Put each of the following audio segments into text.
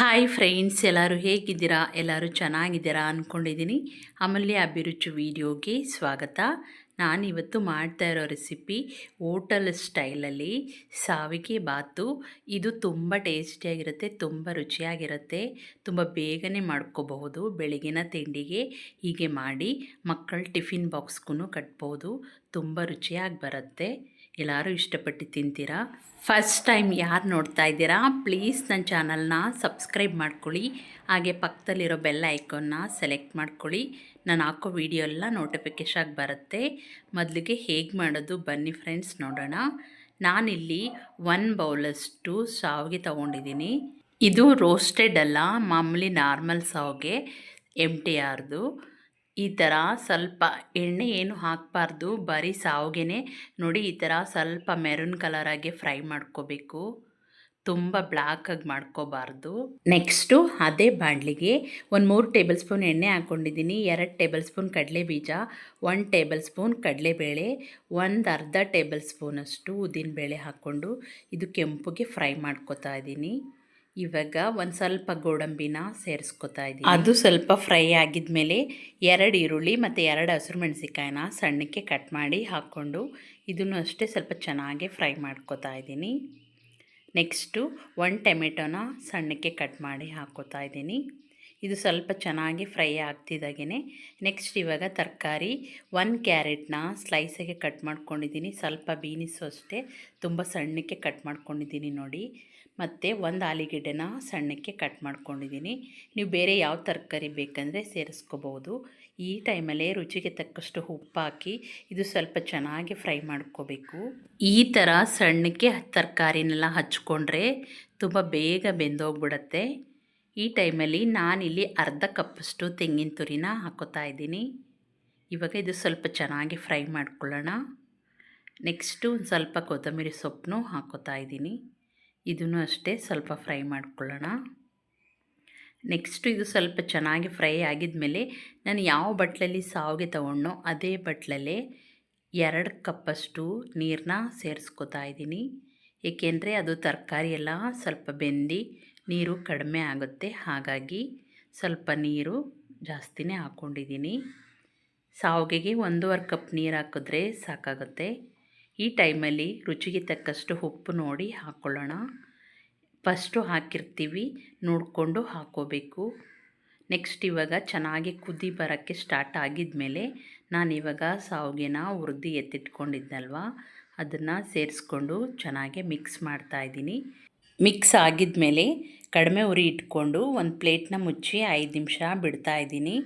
Hi friends ಎಲ್ಲರೂ ಹೇಗಿದ್ದೀರಾ? ಎಲ್ಲರೂ ಚೆನ್ನಾಗಿದ್ದೀರಾ ಅಂದ್ಕೊಂಡಿದ್ದೀನಿ ಅಮೂಲ್ಯ ಅಭಿರುಚಿ ವಿಡಿಯೋಗೆ ಸ್ವಾಗತ. ನಾನಿವತ್ತು ಮಾಡ್ತಾ ಇರೋ ರೆಸಿಪಿ ಹೋಟೆಲ್ ಸ್ಟೈಲಲ್ಲಿ ಸಾವಿಗೆ ಬಾತು. ಇದು ತುಂಬ ಟೇಸ್ಟಿಯಾಗಿರುತ್ತೆ ತುಂಬ ರುಚಿಯಾಗಿರುತ್ತೆ. ತುಂಬ ಬೇಗನೆ ಮಾಡ್ಕೋಬಹುದು ಬೆಳಗಿನ ತಿಂಡಿಗೆ ಹೀಗೆ ಮಾಡಿ ಮಕ್ಕಳ ಟಿಫಿನ್ ಬಾಕ್ಸ್ಗೂ ಕಟ್ಬೋದು. ತುಂಬ ರುಚಿಯಾಗಿ ಬರುತ್ತೆ. ಎಲ್ಲರೂ ಇಷ್ಟಪಟ್ಟು ತಿಂತೀರಾ? ಫಸ್ಟ್ ಟೈಮ್ ಯಾರು ನೋಡ್ತಾ ಇದ್ದೀರಾ? ಪ್ಲೀಸ್ ನನ್ನ ಚಾನಲ್ನ ಸಬ್ಸ್ಕ್ರೈಬ್ ಮಾಡ್ಕೊಳ್ಳಿ. ಹಾಗೆ ಪಕ್ಕದಲ್ಲಿರೋ ಬೆಲ್ ಐಕಾನ್ನ ಸೆಲೆಕ್ಟ್ ಮಾಡ್ಕೊಳ್ಳಿ. ನಾನು ಹಾಕೋ ವಿಡಿಯೋ ಎಲ್ಲ ಆಗಿ ಬರುತ್ತೆ. ಮೊದಲಿಗೆ ಹೇಗೆ ಮಾಡೋದು ಬನ್ನಿ ಫ್ರೆಂಡ್ಸ್ ನೋಡೋಣ. ನಾನಿಲ್ಲಿ ಒನ್ ಬೌಲಷ್ಟು ಶಾವಿಗೆ ತೊಗೊಂಡಿದ್ದೀನಿ. ಇದು ರೋಸ್ಟೆಡ್ ಅಲ್ಲ, ಮಾಮೂಲಿ ನಾರ್ಮಲ್ ಶಾವಿಗೆ ಎಂ ಟಿ ಆರ್ದು ಈ ಥರ ಸ್ವಲ್ಪ ಎಣ್ಣೆ ಏನು ಹಾಕಬಾರ್ದು, ಬರೀ ಸಾವಿಗೆನೆ ನೋಡಿ ಈ ಥರ ಸ್ವಲ್ಪ ಮೆರೂನ್ ಕಲರಾಗಿ ಫ್ರೈ ಮಾಡ್ಕೋಬೇಕು. ತುಂಬ ಬ್ಲ್ಯಾಕಾಗಿ ಮಾಡ್ಕೋಬಾರ್ದು. ನೆಕ್ಸ್ಟು ಅದೇ ಬಾಣಲಿಗೆ ಒಂದು ಮೂರು ಟೇಬಲ್ ಸ್ಪೂನ್ ಎಣ್ಣೆ ಹಾಕ್ಕೊಂಡಿದ್ದೀನಿ ಎರಡು ಟೇಬಲ್ ಸ್ಪೂನ್ ಕಡಲೆ ಬೀಜ ಒಂದು ಟೇಬಲ್ ಸ್ಪೂನ್ ಕಡಲೆಬೇಳೆ, ಒಂದು ಅರ್ಧ ಟೇಬಲ್ ಸ್ಪೂನಷ್ಟು ಉದ್ದಿನಬೇಳೆ ಹಾಕ್ಕೊಂಡು ಇದು ಕೆಂಪುಗೆ ಫ್ರೈ ಮಾಡ್ಕೋತಾ ಇದ್ದೀನಿ. ಇವಾಗ ಒಂದು ಸ್ವಲ್ಪ ಗೋಡಂಬಿನ ಸೇರಿಸ್ಕೊತಾ ಇದ್ದೀನಿ ಅದು ಸ್ವಲ್ಪ ಫ್ರೈ ಆಗಿದ್ಮೇಲೆ ಎರಡು ಈರುಳ್ಳಿ ಮತ್ತು ಎರಡು ಹಸಿರು ಮೆಣಸಿಕಾಯಿನ ಸಣ್ಣಕ್ಕೆ ಕಟ್ ಮಾಡಿ ಹಾಕ್ಕೊಂಡು ಇದನ್ನು ಅಷ್ಟೇ ಸ್ವಲ್ಪ ಚೆನ್ನಾಗಿ ಫ್ರೈ ಮಾಡ್ಕೊತಾ ಇದ್ದೀನಿ ನೆಕ್ಸ್ಟು ಒಂದು ಟೊಮೆಟೊನ ಸಣ್ಣಕ್ಕೆ ಕಟ್ ಮಾಡಿ ಹಾಕ್ಕೋತಾ ಇದ್ದೀನಿ ಇದು ಸ್ವಲ್ಪ ಚೆನ್ನಾಗಿ ಫ್ರೈ ಆಗ್ತಿದ್ದಾಗೆ ನೆಕ್ಸ್ಟ್ ಇವಾಗ ತರಕಾರಿ ಒನ್ ಕ್ಯಾರೆಟ್ನ ಸ್ಲೈಸಾಗೆ ಕಟ್ ಮಾಡ್ಕೊಂಡಿದ್ದೀನಿ ಸ್ವಲ್ಪ ಬೀನಿಸು ಅಷ್ಟೇ. ತುಂಬ ಸಣ್ಣಕ್ಕೆ ಕಟ್ ಮಾಡ್ಕೊಂಡಿದ್ದೀನಿ ನೋಡಿ. ಮತ್ತು ಒಂದು ಆಲಿಗೆಡ್ಡೆನ ಸಣ್ಣಕ್ಕೆ ಕಟ್ ಮಾಡ್ಕೊಂಡಿದ್ದೀನಿ ನೀವು ಬೇರೆ ಯಾವ ತರಕಾರಿ ಬೇಕಂದರೆ ಸೇರಿಸ್ಕೋಬೋದು ಈ ಟೈಮಲ್ಲೇ ರುಚಿಗೆ ತಕ್ಕಷ್ಟು ಉಪ್ಪು ಹಾಕಿ ಇದು ಸ್ವಲ್ಪ ಚೆನ್ನಾಗಿ ಫ್ರೈ ಮಾಡ್ಕೋಬೇಕು. ಈ ಥರ ಸಣ್ಣಕ್ಕೆ ತರಕಾರಿನೆಲ್ಲ ಹಚ್ಕೊಂಡ್ರೆ ತುಂಬ ಬೇಗ ಬೆಂದೋಗ್ಬಿಡತ್ತೆ. ಈ ಟೈಮಲ್ಲಿ ನಾನಿಲ್ಲಿ ಅರ್ಧ ಕಪ್ಪಷ್ಟು ತೆಂಗಿನ ತುರಿನ ಹಾಕೋತಾ ಇದ್ದೀನಿ. ಇವಾಗ ಇದು ಸ್ವಲ್ಪ ಚೆನ್ನಾಗಿ ಫ್ರೈ ಮಾಡ್ಕೊಳ್ಳೋಣ. ನೆಕ್ಸ್ಟು ಒಂದು ಸ್ವಲ್ಪ ಕೊತ್ತಂಬರಿ ಸೊಪ್ಪನ್ನು ಹಾಕೋತಾ ಇದ್ದೀನಿ. ಇದನ್ನು ಅಷ್ಟೇ ಸ್ವಲ್ಪ ಫ್ರೈ ಮಾಡ್ಕೊಳ್ಳೋಣ. ನೆಕ್ಸ್ಟು ಇದು ಸ್ವಲ್ಪ ಚೆನ್ನಾಗಿ ಫ್ರೈ ಆಗಿದ್ಮೇಲೆ ನಾನು ಯಾವ ಬಟ್ಲಲ್ಲಿ ಸಾವಿಗೆ ತಗೊಂಡೋ ಅದೇ ಬಟ್ಲಲ್ಲೇ ಎರಡು ಕಪ್ಪಷ್ಟು ನೀರನ್ನ ಸೇರಿಸ್ಕೊತಾ ಇದ್ದೀನಿ. ಏಕೆಂದರೆ ಅದು ತರಕಾರಿ ಎಲ್ಲ ಸ್ವಲ್ಪ ಬೆಂದು ನೀರು ಕಡಿಮೆ ಆಗುತ್ತೆ. ಹಾಗಾಗಿ ಸ್ವಲ್ಪ ನೀರು ಜಾಸ್ತಿನೇ ಹಾಕ್ಕೊಂಡಿದ್ದೀನಿ. ಸಾವಿಗೆಗೆ ಒಂದೂವರೆ ಕಪ್ ನೀರು ಹಾಕಿದ್ರೆ ಸಾಕಾಗುತ್ತೆ. ಈ ಟೈಮಲ್ಲಿ ರುಚಿಗೆ ತಕ್ಕಷ್ಟು ಉಪ್ಪು ನೋಡಿ ಹಾಕ್ಕೊಳ್ಳೋಣ ಫಸ್ಟು ಹಾಕಿರ್ತೀವಿ, ನೋಡಿಕೊಂಡು ಹಾಕ್ಕೋಬೇಕು ನೆಕ್ಸ್ಟ್ ಇವಾಗ ಚೆನ್ನಾಗಿ ಕುದಿ ಬರೋಕ್ಕೆ ಸ್ಟಾರ್ಟ್ ಆಗಿದ್ಮೇಲೆ ನಾನಿವಾಗ ಸಾವಿಗೆನ ಹುರಿದು ಎತ್ತಿಟ್ಕೊಂಡಿದ್ದಲ್ವ, ಅದನ್ನು ಸೇರಿಸ್ಕೊಂಡು ಚೆನ್ನಾಗಿ ಮಿಕ್ಸ್ ಮಾಡ್ತಾಯಿದ್ದೀನಿ ಮಿಕ್ಸ್ ಆಗಿದ್ಮೇಲೆ ಕಡಿಮೆ ಉರಿ ಇಟ್ಕೊಂಡು ಒಂದು ಪ್ಲೇಟ್ನ ಮುಚ್ಚಿ ಐದು ನಿಮಿಷ ಬಿಡ್ತಾ ಇದ್ದೀನಿ.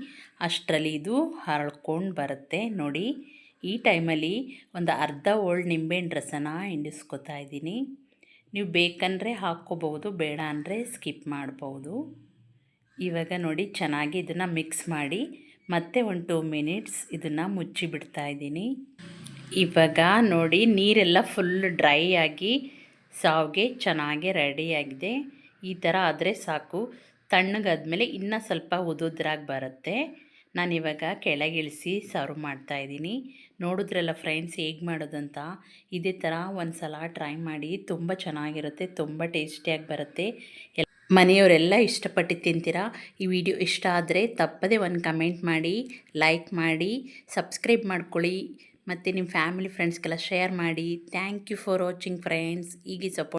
ಅಷ್ಟರಲ್ಲಿ ಇದು ಹರಳ್ಕೊಂಡು ಬರುತ್ತೆ. ನೋಡಿ, ಈ ಟೈಮಲ್ಲಿ ಒಂದು ಅರ್ಧ ಓಲ್ಡ್ ನಿಂಬೆಹಣ್ಣು ರಸನ ಹಿಂಡಿಸ್ಕೊತಾ ಇದ್ದೀನಿ. ನೀವು ಬೇಕಂದರೆ ಹಾಕ್ಕೋಬೋದು ಬೇಡ ಅಂದರೆ ಸ್ಕಿಪ್ ಮಾಡ್ಬೋದು ಇವಾಗ ನೋಡಿ, ಚೆನ್ನಾಗಿ ಇದನ್ನು ಮಿಕ್ಸ್ ಮಾಡಿ ಮತ್ತೆ ಒಂದು ಟೂ ಮಿನಿಟ್ಸ್ ಇದನ್ನು ಮುಚ್ಚಿ ಬಿಡ್ತಾ ಇದ್ದೀನಿ. ಇವಾಗ ನೋಡಿ, ನೀರೆಲ್ಲ ಫುಲ್ ಡ್ರೈ ಆಗಿ ಸಾವಿಗೆ ಚೆನ್ನಾಗಿ ರೆಡಿಯಾಗಿದೆ ಈ ಥರ ಆದರೆ ಸಾಕು. ತಣ್ಣಗಾದ್ಮೇಲೆ ಇನ್ನೂ ಸ್ವಲ್ಪ ಉದುದ್ರಾಗಿ ಬರುತ್ತೆ ನಾನಿವಾಗ ಕೆಳಗಿಳಿಸಿ ಸರ್ವ್ ಮಾಡ್ತಾಯಿದ್ದೀನಿ ನೋಡಿದ್ರಲ್ಲ ಫ್ರೆಂಡ್ಸ್ ಹೇಗೆ ಮಾಡೋದಂತ? ಇದೇ ಥರ ಒಂದು ಸಲ ಟ್ರೈ ಮಾಡಿ ತುಂಬ ಚೆನ್ನಾಗಿರುತ್ತೆ, ತುಂಬ ಟೇಸ್ಟಿಯಾಗಿ ಬರುತ್ತೆ. ಮನೆಯವರೆಲ್ಲ ಇಷ್ಟಪಟ್ಟು ತಿಂತೀರಾ? ಈ ವಿಡಿಯೋ ಇಷ್ಟ ಆದರೆ ತಪ್ಪದೇ ಒಂದು ಕಮೆಂಟ್ ಮಾಡಿ ಲೈಕ್ ಮಾಡಿ ಸಬ್ಸ್ಕ್ರೈಬ್ ಮಾಡ್ಕೊಳ್ಳಿ. ಮತ್ತು ನಿಮ್ಮ ಫ್ಯಾಮಿಲಿ ಫ್ರೆಂಡ್ಸ್ಗೆಲ್ಲ ಶೇರ್ ಮಾಡಿ thank you for watching friends ಹೀಗೆ ಸಪೋರ್ಟ್